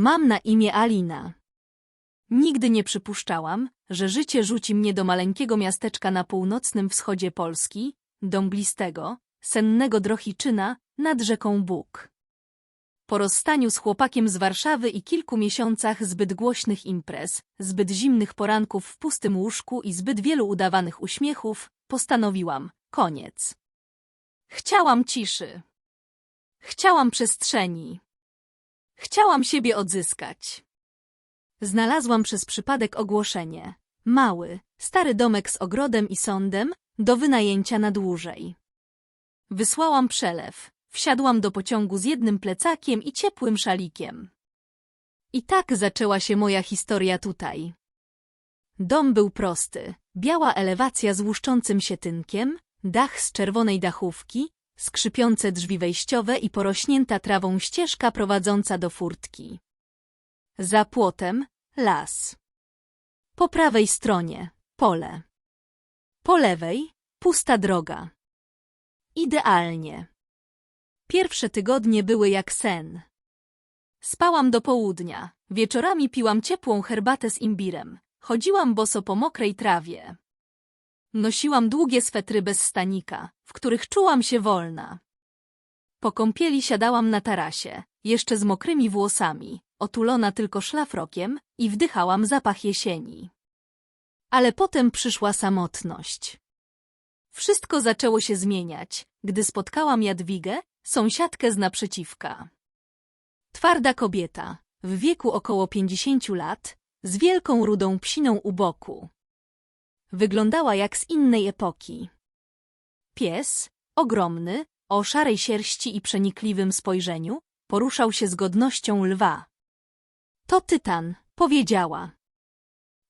Mam na imię Alina. Nigdy nie przypuszczałam, że życie rzuci mnie do maleńkiego miasteczka na północnym wschodzie Polski, do mglistego, sennego Drohiczyna nad rzeką Bóg. Po rozstaniu z chłopakiem z Warszawy i kilku miesiącach zbyt głośnych imprez, zbyt zimnych poranków w pustym łóżku i zbyt wielu udawanych uśmiechów, postanowiłam, koniec. Chciałam ciszy. Chciałam przestrzeni. Chciałam siebie odzyskać. Znalazłam przez przypadek ogłoszenie. Mały, stary domek z ogrodem i sądem, do wynajęcia na dłużej. Wysłałam przelew. Wsiadłam do pociągu z jednym plecakiem i ciepłym szalikiem. I tak zaczęła się moja historia tutaj. Dom był prosty, biała elewacja z łuszczącym się tynkiem, dach z czerwonej dachówki, skrzypiące drzwi wejściowe i porośnięta trawą ścieżka prowadząca do furtki. Za płotem las. Po prawej stronie pole. Po lewej pusta droga. Idealnie. Pierwsze tygodnie były jak sen. Spałam do południa, wieczorami piłam ciepłą herbatę z imbirem, chodziłam boso po mokrej trawie. Nosiłam długie swetry bez stanika, w których czułam się wolna. Po kąpieli siadałam na tarasie, jeszcze z mokrymi włosami, otulona tylko szlafrokiem i wdychałam zapach jesieni. Ale potem przyszła samotność. Wszystko zaczęło się zmieniać, gdy spotkałam Jadwigę, sąsiadkę z naprzeciwka. Twarda kobieta, w wieku około pięćdziesięciu lat, z wielką rudą psiną u boku. Wyglądała jak z innej epoki. Pies, ogromny, o szarej sierści i przenikliwym spojrzeniu, poruszał się z godnością lwa. To tytan, powiedziała.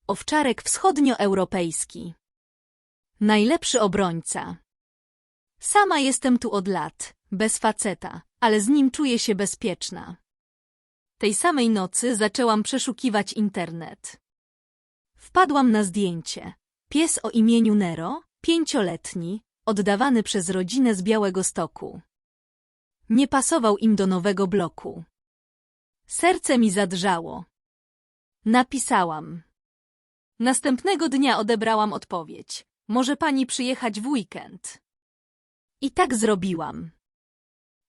Owczarek wschodnioeuropejski. Najlepszy obrońca. Sama jestem tu od lat, bez faceta, ale z nim czuję się bezpieczna. Tej samej nocy zaczęłam przeszukiwać internet. Wpadłam na zdjęcie. Pies o imieniu Nero, pięcioletni, oddawany przez rodzinę z Białego Stoku. Nie pasował im do nowego bloku. Serce mi zadrżało. Napisałam. Następnego dnia odebrałam odpowiedź. Może pani przyjechać w weekend? I tak zrobiłam.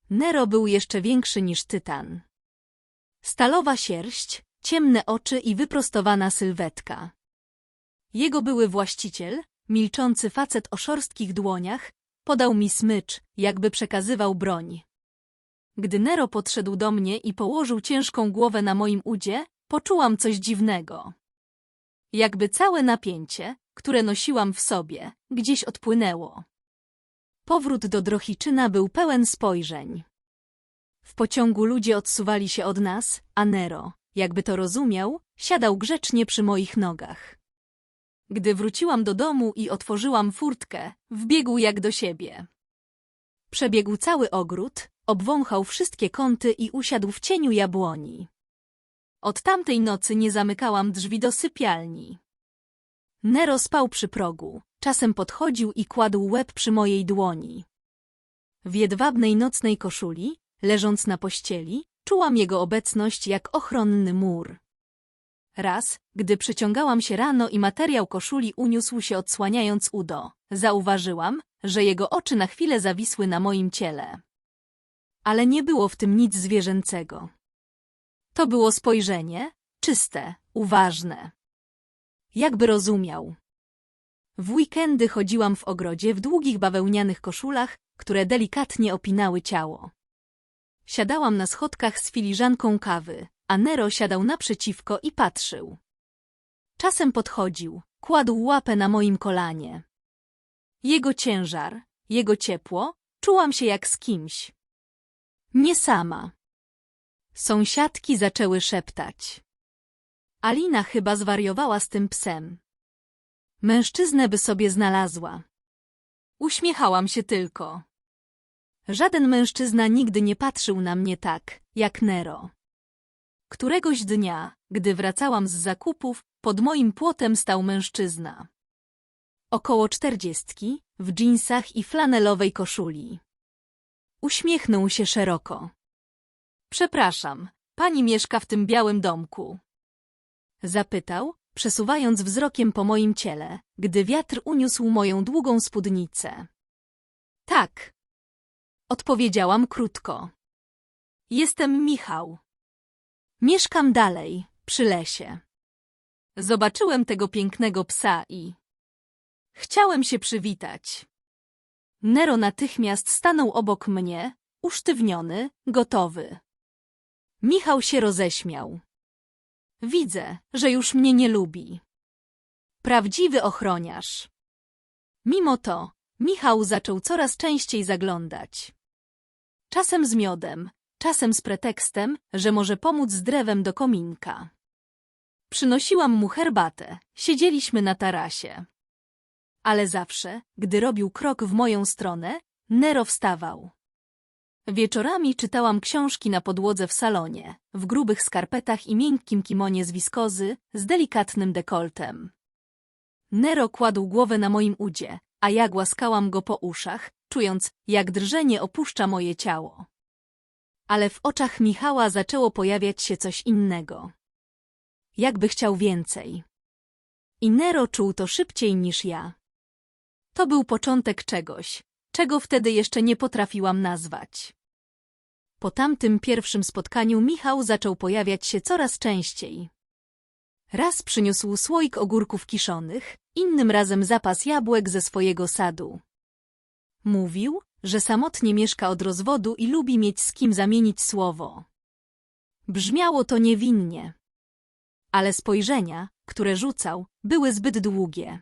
Nero był jeszcze większy niż tytan. Stalowa sierść, ciemne oczy i wyprostowana sylwetka. Jego były właściciel, milczący facet o szorstkich dłoniach, podał mi smycz, jakby przekazywał broń. Gdy Nero podszedł do mnie i położył ciężką głowę na moim udzie, poczułam coś dziwnego. Jakby całe napięcie, które nosiłam w sobie, gdzieś odpłynęło. Powrót do Drohiczyna był pełen spojrzeń. W pociągu ludzie odsuwali się od nas, a Nero, jakby to rozumiał, siadał grzecznie przy moich nogach. Gdy wróciłam do domu i otworzyłam furtkę, wbiegł jak do siebie. Przebiegł cały ogród, obwąchał wszystkie kąty i usiadł w cieniu jabłoni. Od tamtej nocy nie zamykałam drzwi do sypialni. Nero spał przy progu, czasem podchodził i kładł łeb przy mojej dłoni. W jedwabnej nocnej koszuli, leżąc na pościeli, czułam jego obecność jak ochronny mur. Raz, gdy przyciągałam się rano i materiał koszuli uniósł się odsłaniając udo, zauważyłam, że jego oczy na chwilę zawisły na moim ciele. Ale nie było w tym nic zwierzęcego. To było spojrzenie, czyste, uważne. Jakby rozumiał. W weekendy chodziłam w ogrodzie w długich bawełnianych koszulach, które delikatnie opinały ciało. Siadałam na schodkach z filiżanką kawy, a Nero siadał naprzeciwko i patrzył. Czasem podchodził, kładł łapę na moim kolanie. Jego ciężar, jego ciepło, czułam się jak z kimś. Nie sama. Sąsiadki zaczęły szeptać. Alina chyba zwariowała z tym psem. Mężczyznę by sobie znalazła. Uśmiechałam się tylko. Żaden mężczyzna nigdy nie patrzył na mnie tak, jak Nero. Któregoś dnia, gdy wracałam z zakupów, pod moim płotem stał mężczyzna. Około czterdziestki, w dżinsach i flanelowej koszuli. Uśmiechnął się szeroko. Przepraszam, pani mieszka w tym białym domku? Zapytał, przesuwając wzrokiem po moim ciele, gdy wiatr uniósł moją długą spódnicę. Tak. Odpowiedziałam krótko. Jestem Michał. Mieszkam dalej, przy lesie. Zobaczyłem tego pięknego psa i... Chciałem się przywitać. Nero natychmiast stanął obok mnie, usztywniony, gotowy. Michał się roześmiał. Widzę, że już mnie nie lubi. Prawdziwy ochroniarz. Mimo to, Michał zaczął coraz częściej zaglądać. Czasem z miodem, czasem z pretekstem, że może pomóc z drewem do kominka. Przynosiłam mu herbatę, siedzieliśmy na tarasie. Ale zawsze, gdy robił krok w moją stronę, Nero wstawał. Wieczorami czytałam książki na podłodze w salonie, w grubych skarpetach i miękkim kimonie z wiskozy, z delikatnym dekoltem. Nero kładł głowę na moim udzie, a ja głaskałam go po uszach, czując, jak drżenie opuszcza moje ciało. Ale w oczach Michała zaczęło pojawiać się coś innego. Jakby chciał więcej. I Nero czuł to szybciej niż ja. To był początek czegoś, czego wtedy jeszcze nie potrafiłam nazwać. Po tamtym pierwszym spotkaniu Michał zaczął pojawiać się coraz częściej. Raz przyniósł słoik ogórków kiszonych, innym razem zapas jabłek ze swojego sadu. Mówił, że samotnie mieszka od rozwodu i lubi mieć z kim zamienić słowo. Brzmiało to niewinnie. Ale spojrzenia, które rzucał, były zbyt długie.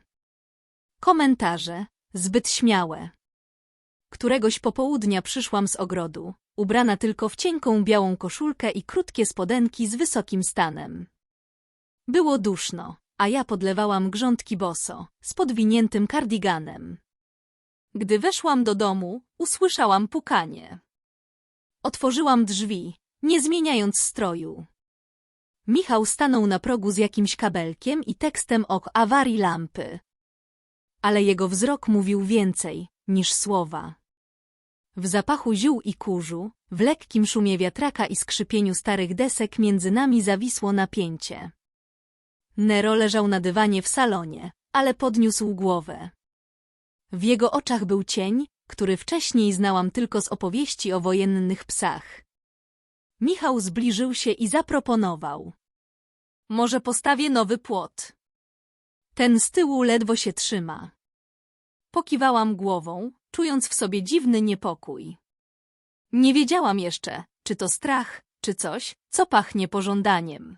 Komentarze, zbyt śmiałe. Któregoś popołudnia przyszłam z ogrodu, ubrana tylko w cienką białą koszulkę i krótkie spodenki z wysokim stanem. Było duszno, a ja podlewałam grządki boso, z podwiniętym kardiganem. Gdy weszłam do domu, usłyszałam pukanie. Otworzyłam drzwi, nie zmieniając stroju. Michał stanął na progu z jakimś kabelkiem i tekstem o awarii lampy. Ale jego wzrok mówił więcej niż słowa. W zapachu ziół i kurzu, w lekkim szumie wiatraka i skrzypieniu starych desek między nami zawisło napięcie. Nero leżał na dywanie w salonie, ale podniósł głowę. W jego oczach był cień, który wcześniej znałam tylko z opowieści o wojennych psach. Michał zbliżył się i zaproponował. Może postawię nowy płot. Ten z tyłu ledwo się trzyma. Pokiwałam głową, czując w sobie dziwny niepokój. Nie wiedziałam jeszcze, czy to strach, czy coś, co pachnie pożądaniem.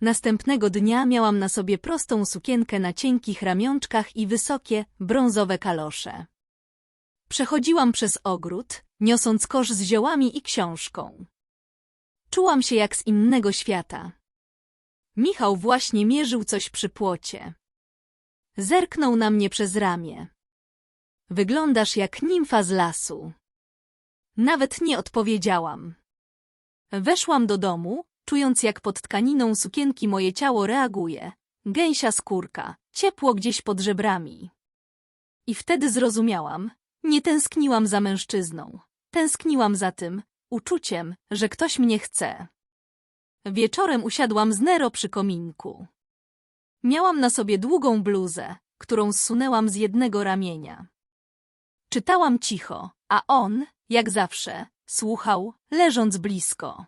Następnego dnia miałam na sobie prostą sukienkę na cienkich ramionczkach i wysokie, brązowe kalosze. Przechodziłam przez ogród, niosąc kosz z ziołami i książką. Czułam się jak z innego świata. Michał właśnie mierzył coś przy płocie. Zerknął na mnie przez ramię. Wyglądasz jak nimfa z lasu. Nawet nie odpowiedziałam. Weszłam do domu, czując jak pod tkaniną sukienki moje ciało reaguje. Gęsia skórka, ciepło gdzieś pod żebrami. I wtedy zrozumiałam, nie tęskniłam za mężczyzną. Tęskniłam za tym, uczuciem, że ktoś mnie chce. Wieczorem usiadłam z Nero przy kominku. Miałam na sobie długą bluzę, którą zsunęłam z jednego ramienia. Czytałam cicho, a on, jak zawsze, słuchał, leżąc blisko.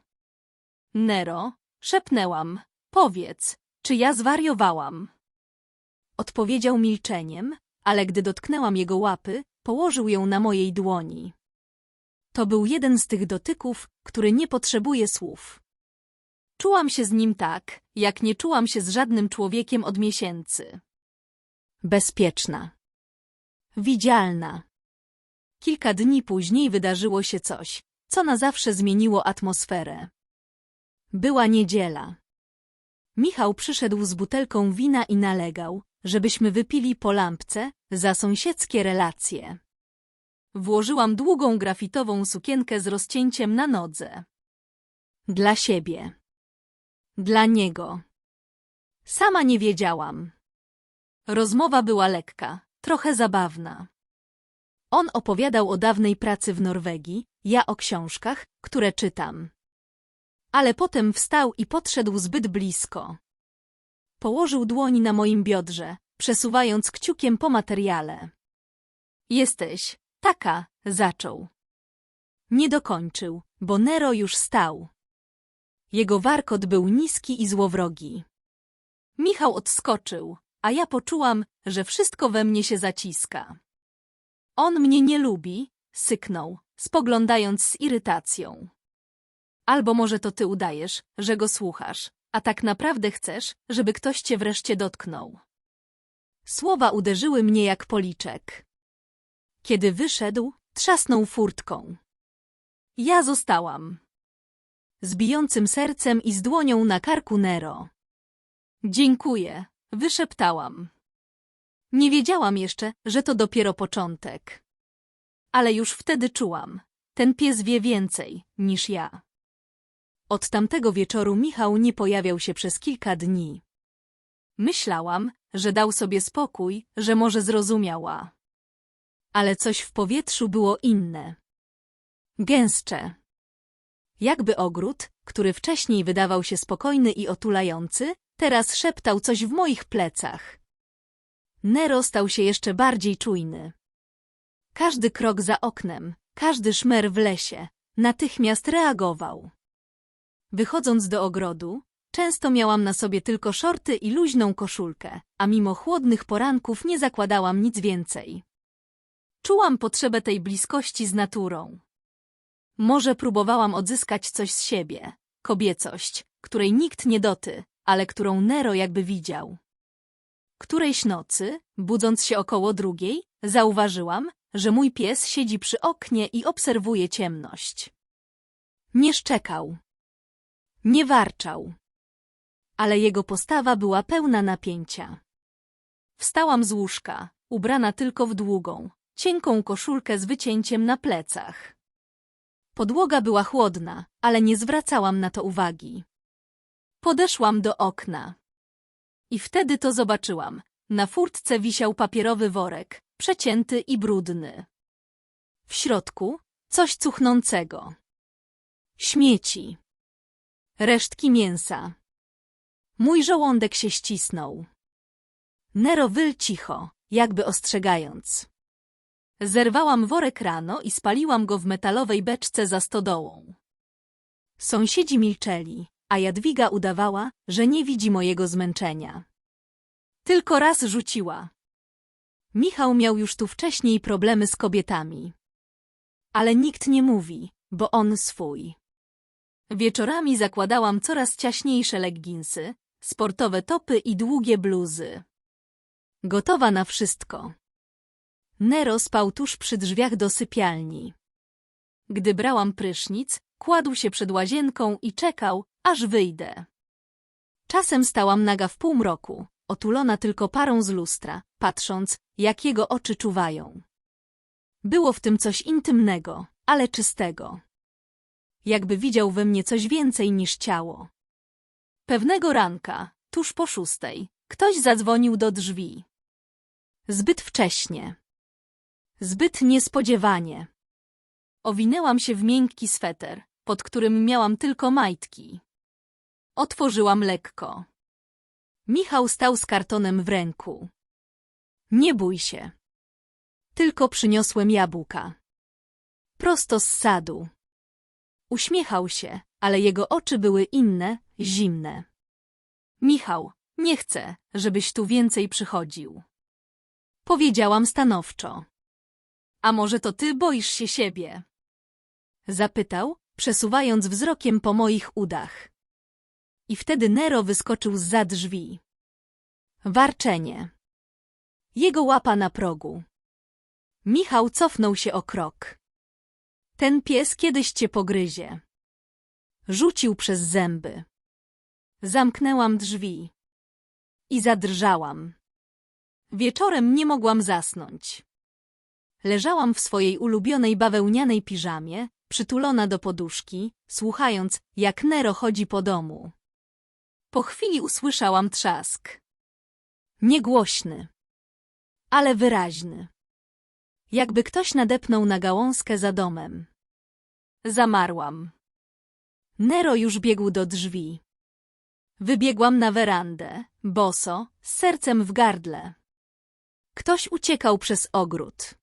Nero, szepnęłam, powiedz, czy ja zwariowałam? Odpowiedział milczeniem, ale gdy dotknęłam jego łapy, położył ją na mojej dłoni. To był jeden z tych dotyków, który nie potrzebuje słów. Czułam się z nim tak, jak nie czułam się z żadnym człowiekiem od miesięcy. Bezpieczna. Widzialna. Kilka dni później wydarzyło się coś, co na zawsze zmieniło atmosferę. Była niedziela. Michał przyszedł z butelką wina i nalegał, żebyśmy wypili po lampce za sąsiedzkie relacje. Włożyłam długą grafitową sukienkę z rozcięciem na nodze. Dla siebie. Dla niego. Sama nie wiedziałam. Rozmowa była lekka, trochę zabawna. On opowiadał o dawnej pracy w Norwegii, ja o książkach, które czytam. Ale potem wstał i podszedł zbyt blisko. Położył dłoń na moim biodrze, przesuwając kciukiem po materiale. Jesteś taka, zaczął. Nie dokończył, bo Nero już stał. Jego warkot był niski i złowrogi. Michał odskoczył, a ja poczułam, że wszystko we mnie się zaciska. On mnie nie lubi, syknął, spoglądając z irytacją. Albo może to ty udajesz, że go słuchasz, a tak naprawdę chcesz, żeby ktoś cię wreszcie dotknął. Słowa uderzyły mnie jak policzek. Kiedy wyszedł, trzasnął furtką. Ja zostałam. Z bijącym sercem i z dłonią na karku Nero. Dziękuję, wyszeptałam. Nie wiedziałam jeszcze, że to dopiero początek. Ale już wtedy czułam, ten pies wie więcej niż ja. Od tamtego wieczoru Michał nie pojawiał się przez kilka dni. Myślałam, że dał sobie spokój, że może zrozumiała. Ale coś w powietrzu było inne. Gęstsze. Jakby ogród, który wcześniej wydawał się spokojny i otulający, teraz szeptał coś w moich plecach. Nero stał się jeszcze bardziej czujny. Każdy krok za oknem, każdy szmer w lesie, natychmiast reagował. Wychodząc do ogrodu, często miałam na sobie tylko szorty i luźną koszulkę, a mimo chłodnych poranków nie zakładałam nic więcej. Czułam potrzebę tej bliskości z naturą. Może próbowałam odzyskać coś z siebie, kobiecość, której nikt nie doty, ale którą Nero jakby widział. Którejś nocy, budząc się około drugiej, zauważyłam, że mój pies siedzi przy oknie i obserwuje ciemność. Nie szczekał. Nie warczał. Ale jego postawa była pełna napięcia. Wstałam z łóżka, ubrana tylko w długą, cienką koszulkę z wycięciem na plecach. Podłoga była chłodna, ale nie zwracałam na to uwagi. Podeszłam do okna. I wtedy to zobaczyłam. Na furtce wisiał papierowy worek, przecięty i brudny. W środku coś cuchnącego. Śmieci. Resztki mięsa. Mój żołądek się ścisnął. Nero wyl cicho, jakby ostrzegając. Zerwałam worek rano i spaliłam go w metalowej beczce za stodołą. Sąsiedzi milczeli, a Jadwiga udawała, że nie widzi mojego zmęczenia. Tylko raz rzuciła. Michał miał już tu wcześniej problemy z kobietami. Ale nikt nie mówi, bo on swój. Wieczorami zakładałam coraz ciaśniejsze legginsy, sportowe topy i długie bluzy. Gotowa na wszystko. Nero spał tuż przy drzwiach do sypialni. Gdy brałam prysznic, kładł się przed łazienką i czekał, aż wyjdę. Czasem stałam naga w półmroku, otulona tylko parą z lustra, patrząc, jak jego oczy czuwają. Było w tym coś intymnego, ale czystego. Jakby widział we mnie coś więcej niż ciało. Pewnego ranka, tuż po szóstej, ktoś zadzwonił do drzwi. Zbyt wcześnie. Zbyt niespodziewanie. Owinęłam się w miękki sweter, pod którym miałam tylko majtki. Otworzyłam lekko. Michał stał z kartonem w ręku. Nie bój się. Tylko przyniosłem jabłka. Prosto z sadu. Uśmiechał się, ale jego oczy były inne, zimne. Michał, nie chcę, żebyś tu więcej przychodził. Powiedziałam stanowczo. A może to ty boisz się siebie? Zapytał, przesuwając wzrokiem po moich udach. I wtedy Nero wyskoczył za drzwi. Warczenie. Jego łapa na progu. Michał cofnął się o krok. Ten pies kiedyś cię pogryzie. Rzucił przez zęby. Zamknęłam drzwi. I zadrżałam. Wieczorem nie mogłam zasnąć. Leżałam w swojej ulubionej bawełnianej piżamie, przytulona do poduszki, słuchając, jak Nero chodzi po domu. Po chwili usłyszałam trzask. Niegłośny, ale wyraźny. Jakby ktoś nadepnął na gałązkę za domem. Zamarłam. Nero już biegł do drzwi. Wybiegłam na werandę, boso, z sercem w gardle. Ktoś uciekał przez ogród.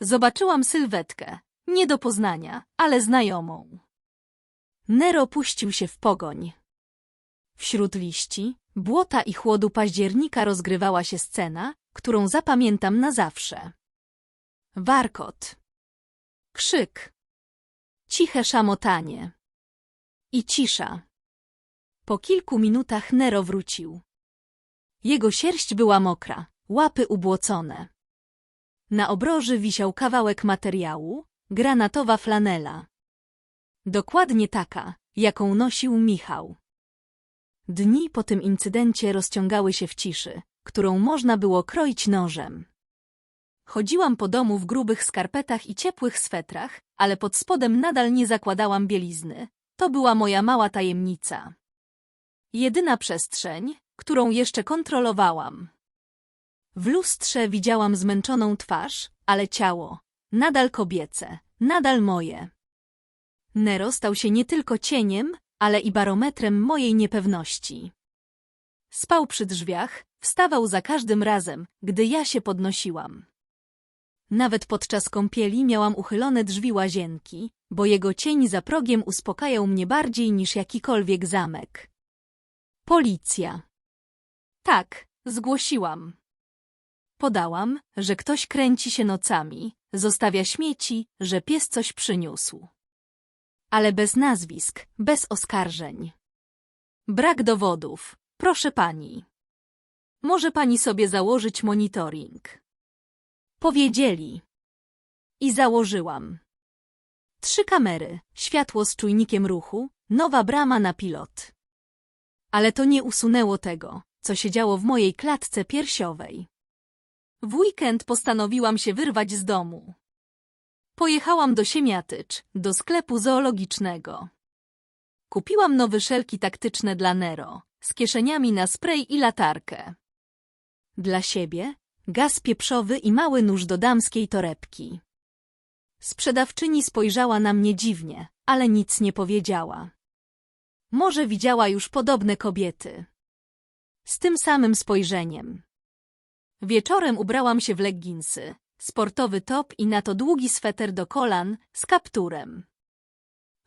Zobaczyłam sylwetkę, nie do poznania, ale znajomą. Nero puścił się w pogoń. Wśród liści, błota i chłodu października rozgrywała się scena, którą zapamiętam na zawsze. Warkot. Krzyk. Ciche szamotanie. I cisza. Po kilku minutach Nero wrócił. Jego sierść była mokra, łapy ubłocone. Na obroży wisiał kawałek materiału, granatowa flanela. Dokładnie taka, jaką nosił Michał. Dni po tym incydencie rozciągały się w ciszy, którą można było kroić nożem. Chodziłam po domu w grubych skarpetach i ciepłych swetrach, ale pod spodem nadal nie zakładałam bielizny. To była moja mała tajemnica. Jedyna przestrzeń, którą jeszcze kontrolowałam. W lustrze widziałam zmęczoną twarz, ale ciało, nadal kobiece, nadal moje. Nero stał się nie tylko cieniem, ale i barometrem mojej niepewności. Spał przy drzwiach, wstawał za każdym razem, gdy ja się podnosiłam. Nawet podczas kąpieli miałam uchylone drzwi łazienki, bo jego cień za progiem uspokajał mnie bardziej niż jakikolwiek zamek. Policja. Tak, zgłosiłam. Podałam, że ktoś kręci się nocami, zostawia śmieci, że pies coś przyniósł. Ale bez nazwisk, bez oskarżeń. Brak dowodów. Proszę pani. Może pani sobie założyć monitoring. Powiedzieli. I założyłam. Trzy kamery, światło z czujnikiem ruchu, nowa brama na pilot. Ale to nie usunęło tego, co się działo w mojej klatce piersiowej. W weekend postanowiłam się wyrwać z domu. Pojechałam do Siemiatycz, do sklepu zoologicznego. Kupiłam nowe szelki taktyczne dla Nero, z kieszeniami na spray i latarkę. Dla siebie gaz pieprzowy i mały nóż do damskiej torebki. Sprzedawczyni spojrzała na mnie dziwnie, ale nic nie powiedziała. Może widziała już podobne kobiety. Z tym samym spojrzeniem. Wieczorem ubrałam się w legginsy, sportowy top i na to długi sweter do kolan z kapturem.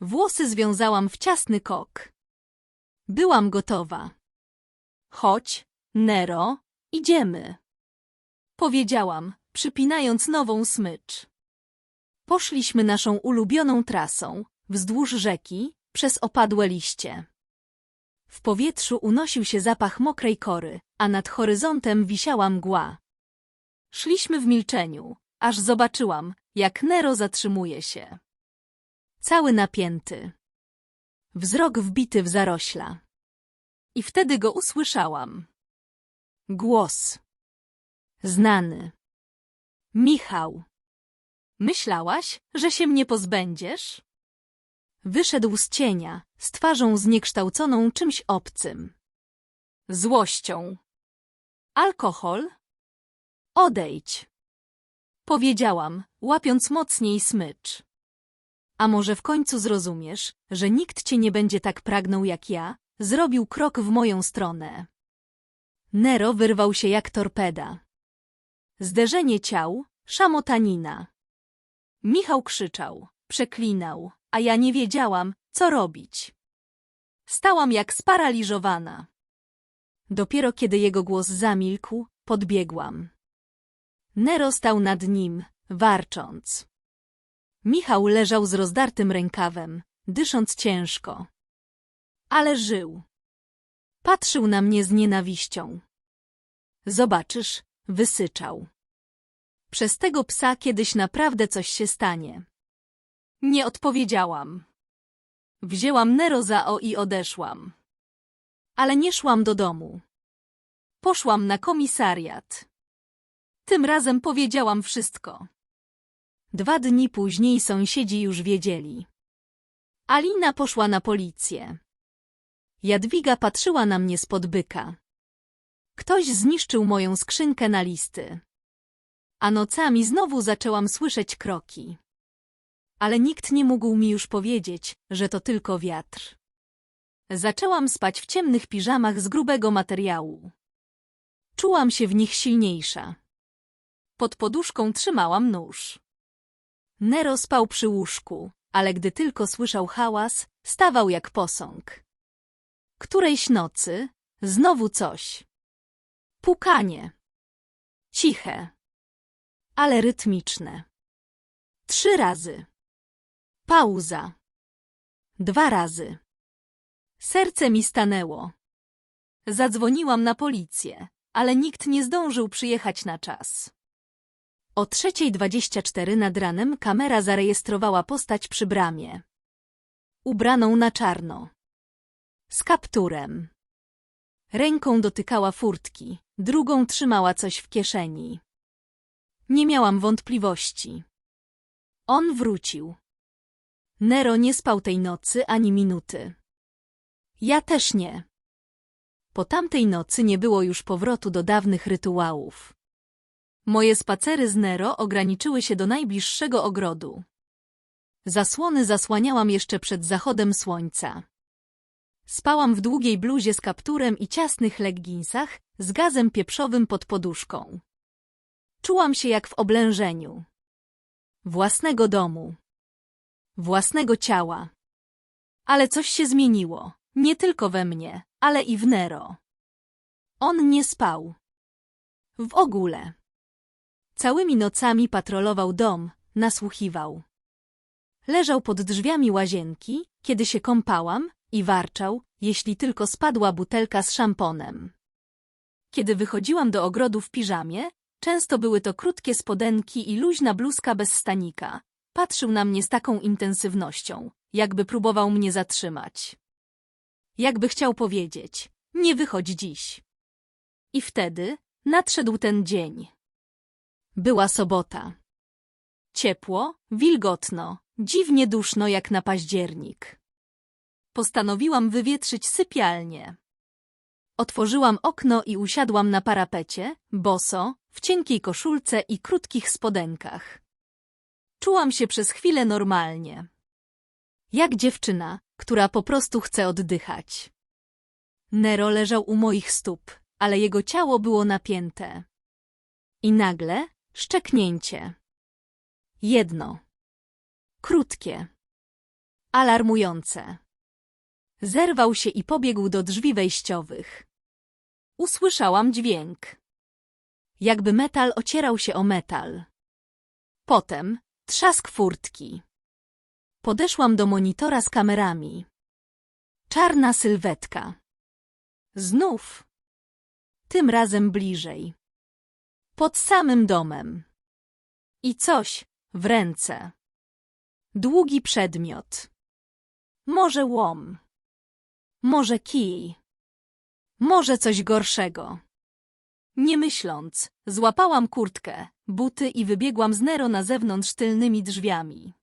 Włosy związałam w ciasny kok. Byłam gotowa. Chodź, Nero, idziemy. Powiedziałam, przypinając nową smycz. Poszliśmy naszą ulubioną trasą, wzdłuż rzeki, przez opadłe liście. W powietrzu unosił się zapach mokrej kory, a nad horyzontem wisiała mgła. Szliśmy w milczeniu, aż zobaczyłam, jak Nero zatrzymuje się. Cały napięty. Wzrok wbity w zarośla. I wtedy go usłyszałam. Głos. Znany. Michał. Myślałaś, że się mnie pozbędziesz? Wyszedł z cienia, z twarzą zniekształconą czymś obcym. Złością. Alkohol? Odejdź. Powiedziałam, łapiąc mocniej smycz. A może w końcu zrozumiesz, że nikt cię nie będzie tak pragnął jak ja? Zrobił krok w moją stronę. Nero wyrwał się jak torpeda. Zderzenie ciał, szamotanina. Michał krzyczał, przeklinał, a ja nie wiedziałam, co robić. Stałam jak sparaliżowana. Dopiero kiedy jego głos zamilkł, podbiegłam. Nero stał nad nim, warcząc. Michał leżał z rozdartym rękawem, dysząc ciężko. Ale żył. Patrzył na mnie z nienawiścią. Zobaczysz, wysyczał. Przez tego psa kiedyś naprawdę coś się stanie. Nie odpowiedziałam. Wzięłam Nero za o i odeszłam. Ale nie szłam do domu. Poszłam na komisariat. Tym razem powiedziałam wszystko. Dwa dni później sąsiedzi już wiedzieli. Alina poszła na policję. Jadwiga patrzyła na mnie spod byka. Ktoś zniszczył moją skrzynkę na listy. A nocami znowu zaczęłam słyszeć kroki. ale nikt nie mógł mi już powiedzieć, że to tylko wiatr. Zaczęłam spać w ciemnych piżamach z grubego materiału. Czułam się w nich silniejsza. Pod poduszką trzymałam nóż. Nero spał przy łóżku, ale gdy tylko słyszał hałas, stawał jak posąg. Którejś nocy znowu coś. Pukanie. Ciche, ale rytmiczne. Trzy razy. Pauza. Dwa razy. Serce mi stanęło. Zadzwoniłam na policję, ale nikt nie zdążył przyjechać na czas. O 3.24 nad ranem kamera zarejestrowała postać przy bramie. Ubraną na czarno. Z kapturem. Ręką dotykała furtki, drugą trzymała coś w kieszeni. Nie miałam wątpliwości. On wrócił. Nero nie spał tej nocy ani minuty. Ja też nie. Po tamtej nocy nie było już powrotu do dawnych rytuałów. Moje spacery z Nero ograniczyły się do najbliższego ogrodu. Zasłony zasłaniałam jeszcze przed zachodem słońca. Spałam w długiej bluzie z kapturem i ciasnych legginsach z gazem pieprzowym pod poduszką. Czułam się jak w oblężeniu. Własnego domu. Własnego ciała. Ale coś się zmieniło. Nie tylko we mnie, ale i w Nero. On nie spał. W ogóle. Całymi nocami patrolował dom, nasłuchiwał. Leżał pod drzwiami łazienki, kiedy się kąpałam i warczał, jeśli tylko spadła butelka z szamponem. Kiedy wychodziłam do ogrodu w piżamie, często były to krótkie spodenki i luźna bluzka bez stanika. Patrzył na mnie z taką intensywnością, jakby próbował mnie zatrzymać. Jakby chciał powiedzieć, nie wychodź dziś. I wtedy nadszedł ten dzień. Była sobota. Ciepło, wilgotno, dziwnie duszno jak na październik. Postanowiłam wywietrzyć sypialnię. Otworzyłam okno i usiadłam na parapecie, boso, w cienkiej koszulce i krótkich spodenkach. Czułam się przez chwilę normalnie. Jak dziewczyna, która po prostu chce oddychać. Nero leżał u moich stóp, ale jego ciało było napięte. I nagle szczeknięcie. Jedno. Krótkie. Alarmujące. Zerwał się i pobiegł do drzwi wejściowych. Usłyszałam dźwięk. Jakby metal ocierał się o metal. Potem trzask furtki. Podeszłam do monitora z kamerami. Czarna sylwetka. Znów. Tym razem bliżej. Pod samym domem. I coś w ręce. Długi przedmiot. Może łom. Może kij. Może coś gorszego. Nie myśląc, złapałam kurtkę, buty i wybiegłam z Nero na zewnątrz tylnymi drzwiami.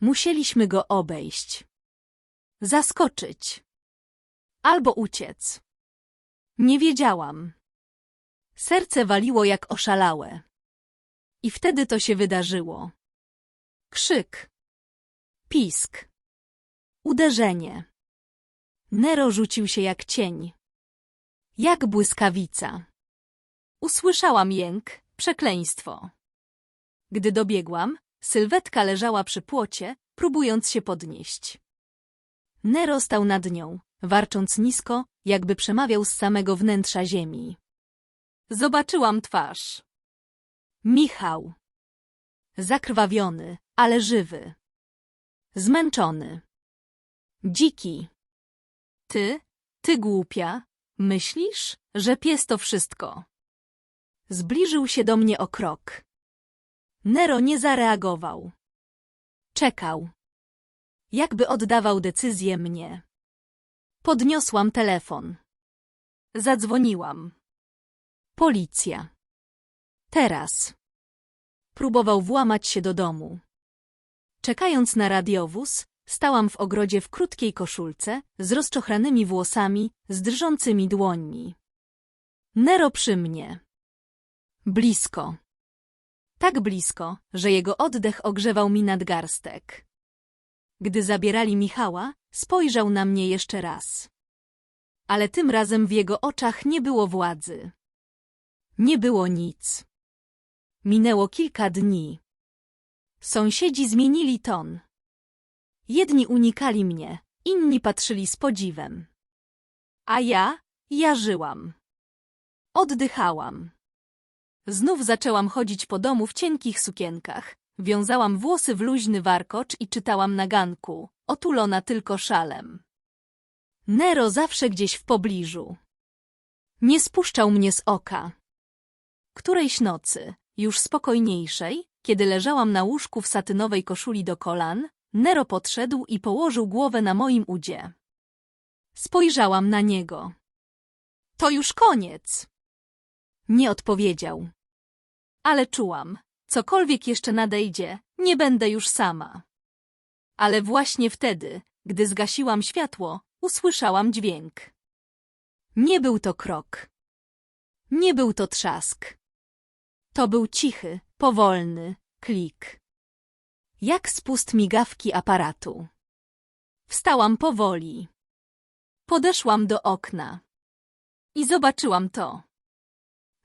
Musieliśmy go obejść. Zaskoczyć. Albo uciec. Nie wiedziałam. Serce waliło jak oszalałe. I wtedy to się wydarzyło. Krzyk. Pisk. Uderzenie. Nero rzucił się jak cień. Jak błyskawica. Usłyszałam jęk, przekleństwo. Gdy dobiegłam, sylwetka leżała przy płocie, próbując się podnieść. Nero stał nad nią, warcząc nisko, jakby przemawiał z samego wnętrza ziemi. Zobaczyłam twarz. Michał. Zakrwawiony, ale żywy. Zmęczony. Dziki. Ty, ty głupia, myślisz, że pies to wszystko. Zbliżył się do mnie o krok. Nero nie zareagował. Czekał. Jakby oddawał decyzję mnie. Podniosłam telefon. Zadzwoniłam. Policja. Teraz. Próbował włamać się do domu. Czekając na radiowóz, stałam w ogrodzie w krótkiej koszulce, z rozczochranymi włosami, z drżącymi dłońmi. Nero przy mnie. Blisko. Tak blisko, że jego oddech ogrzewał mi nadgarstek. Gdy zabierali Michała, spojrzał na mnie jeszcze raz. Ale tym razem w jego oczach nie było władzy. Nie było nic. Minęło kilka dni. Sąsiedzi zmienili ton. Jedni unikali mnie, inni patrzyli z podziwem. A ja, ja żyłam. Oddychałam. Znów zaczęłam chodzić po domu w cienkich sukienkach. Wiązałam włosy w luźny warkocz i czytałam na ganku, otulona tylko szalem. Nero zawsze gdzieś w pobliżu. Nie spuszczał mnie z oka. Którejś nocy, już spokojniejszej, kiedy leżałam na łóżku w satynowej koszuli do kolan, Nero podszedł i położył głowę na moim udzie. Spojrzałam na niego. To już koniec. Nie odpowiedział. Ale czułam, cokolwiek jeszcze nadejdzie, nie będę już sama. Ale właśnie wtedy, gdy zgasiłam światło, usłyszałam dźwięk. Nie był to krok. Nie był to trzask. To był cichy, powolny klik. Jak spust migawki aparatu. Wstałam powoli. Podeszłam do okna. I zobaczyłam to.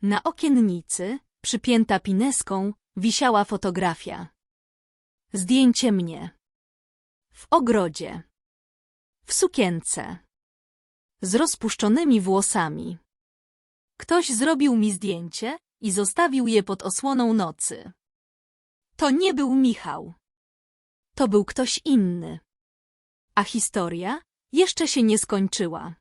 Na okiennicy, przypięta pineską, wisiała fotografia. Zdjęcie mnie. W ogrodzie. W sukience. Z rozpuszczonymi włosami. Ktoś zrobił mi zdjęcie i zostawił je pod osłoną nocy. To nie był Michał. To był ktoś inny. A historia jeszcze się nie skończyła.